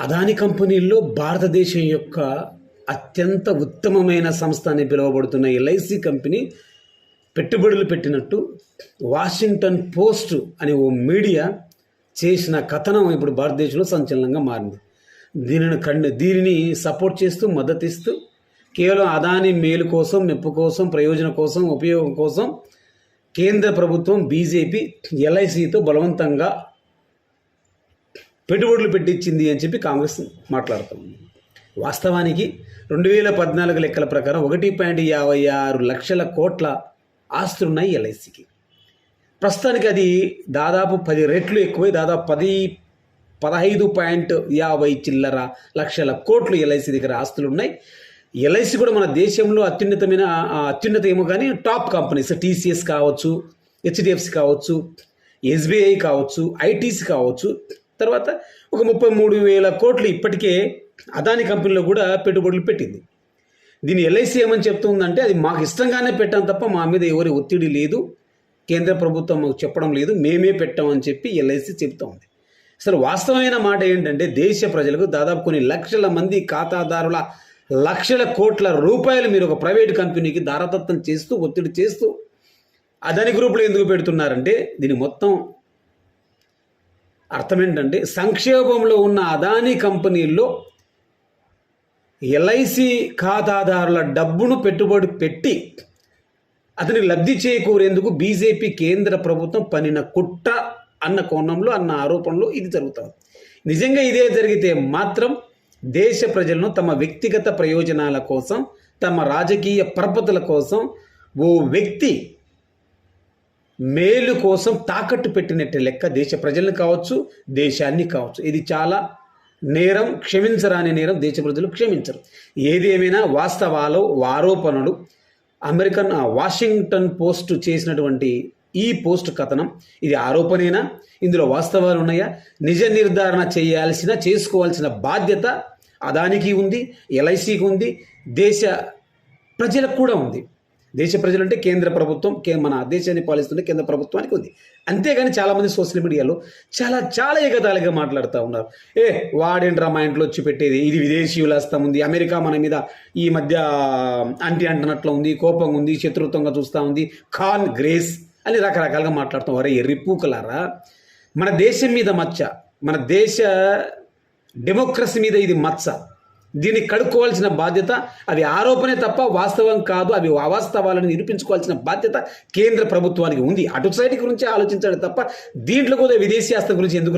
అదాని కంపెనీల్లో భారతదేశం యొక్క అత్యంత ఉత్తమమైన సంస్థ అని పిలువబడుతున్న ఎల్ఐసి కంపెనీ పెట్టుబడులు పెట్టినట్టు వాషింగ్టన్ పోస్ట్ అనే ఓ మీడియా చేసిన కథనం ఇప్పుడు భారతదేశంలో సంచలనంగా మారింది. దీనిని కండి దీనిని సపోర్ట్ చేస్తూ మద్దతిస్తూ కేవలం అదాని మేలు కోసం మెప్పు కోసం ప్రయోజనం కోసం ఉపయోగం కోసం కేంద్ర ప్రభుత్వం బీజేపీ ఎల్ఐసితో బలవంతంగా పెట్టుబడులు పెట్టించింది అని చెప్పి కాంగ్రెస్ మాట్లాడుతుంది వాస్తవానికి రెండు వేల పద్నాలుగు లెక్కల ప్రకారం ఒకటి పాయింట్ యాభై ఆరు లక్షల కోట్ల ఆస్తులున్నాయి ఎల్ఐసికి. ప్రస్తుతానికి అది దాదాపు పది రెట్లు ఎక్కువై దాదాపు పది పదహైదు పాయింట్ యాభై చిల్లర లక్షల కోట్లు ఎల్ఐసి దగ్గర ఆస్తులు ఉన్నాయి. ఎల్ఐసి కూడా మన దేశంలో అత్యున్నతమైన అత్యున్నత ఏమో కానీ టాప్ కంపెనీస్ టీసీఎస్ కావచ్చు హెచ్డిఎఫ్సి కావచ్చు ఎస్బీఐ కావచ్చు ఐటీసీ కావచ్చు. తర్వాత ఒక ముప్పై మూడు వేల కోట్లు ఇప్పటికే అదాని కంపెనీలో కూడా పెట్టుబడులు పెట్టింది. దీని ఎల్ఐసి ఏమని చెప్తుందంటే అది మాకు ఇష్టంగానే పెట్టాం తప్ప మా మీద ఎవరి ఒత్తిడి లేదు. కేంద్ర ప్రభుత్వం మాకు చెప్పడం లేదు. మేమే పెట్టామని చెప్పి ఎల్ఐసి చెప్తా ఉంది అసలు వాస్తవమైన మాట ఏంటంటే దేశ ప్రజలకు దాదాపు కొన్ని లక్షల మంది ఖాతాదారుల లక్షల కోట్ల రూపాయలు మీరు ఒక ప్రైవేట్ కంపెనీకి దారతత్వం చేస్తూ ఒత్తిడి చేస్తూ అదాని గ్రూపులో ఎందుకు పెడుతున్నారంటే దీని మొత్తం అర్థం ఏంటంటే ఉన్న అదానీ కంపెనీల్లో ఎల్ఐసి ఖాతాదారుల డబ్బును పెట్టుబడి పెట్టి అతని లబ్ధి చేకూరేందుకు బీజేపీ కేంద్ర ప్రభుత్వం పనిన కుట్ర అన్న కోణంలో అన్న ఆరోపణలో ఇది జరుగుతుంది. నిజంగా ఇదే జరిగితే మాత్రం దేశ ప్రజలను తమ వ్యక్తిగత ప్రయోజనాల కోసం తమ రాజకీయ పరపతుల కోసం ఓ వ్యక్తి మేలు కోసం తాకట్టు పెట్టినట్టు లెక్క దేశ ప్రజలను కావచ్చు దేశాన్ని కావచ్చు. ఇది చాలా నేరం క్షమించరాని నేరం దేశ ప్రజలు క్షమించరు. ఏది ఏమైనా వాస్తవాలు ఆరోపణలు అమెరికన్ వాషింగ్టన్ పోస్ట్ చేసినటువంటి ఈ పోస్ట్ కథనం ఇది ఆరోపణేనా? ఇందులో వాస్తవాలు ఉన్నాయా? నిజ నిర్ధారణ చేయాల్సిన చేసుకోవాల్సిన బాధ్యత అదానికి ఉంది ఎల్ఐసికి ఉంది దేశ ప్రజలకు కూడా ఉంది. దేశ ప్రజలు అంటే కేంద్ర ప్రభుత్వం కే- మన దేశాన్ని పాలిస్తుంటే కేంద్ర ప్రభుత్వానికి ఉంది. అంతేగాని చాలామంది సోషల్ మీడియాలో చాలా చాలా ఎగతాళిగా మాట్లాడుతూ ఉన్నారు. ఏ వాడేంట్రా మా ఇంట్లో వచ్చి పెట్టేది? ఇది విదేశీయుల హస్తం ఉంది. అమెరికా మన మీద ఈ మధ్య అంటి అంటున్నట్లు ఉంది కోపం ఉంది శత్రుత్వంగా చూస్తూ ఉంది. ఖాన్ గ్రేస్ అని రకరకాలుగా మాట్లాడుతాం వరే ఎర్రిపూకలారా? మన దేశం మీద మచ్చ మన దేశ డెమోక్రసీ మీద ఇది మచ్చ. దీన్ని కడుక్కోవాల్సిన బాధ్యత అవి ఆరోపణే తప్ప వాస్తవం కాదు అవి అవాస్తవాలను నిరూపించుకోవాల్సిన బాధ్యత కేంద్ర ప్రభుత్వానికి ఉంది. అటు సైడ్ గురించి ఆలోచించాడు తప్ప దీంట్లో కూడా విదేశీ ఆస్తి గురించి ఎందుకు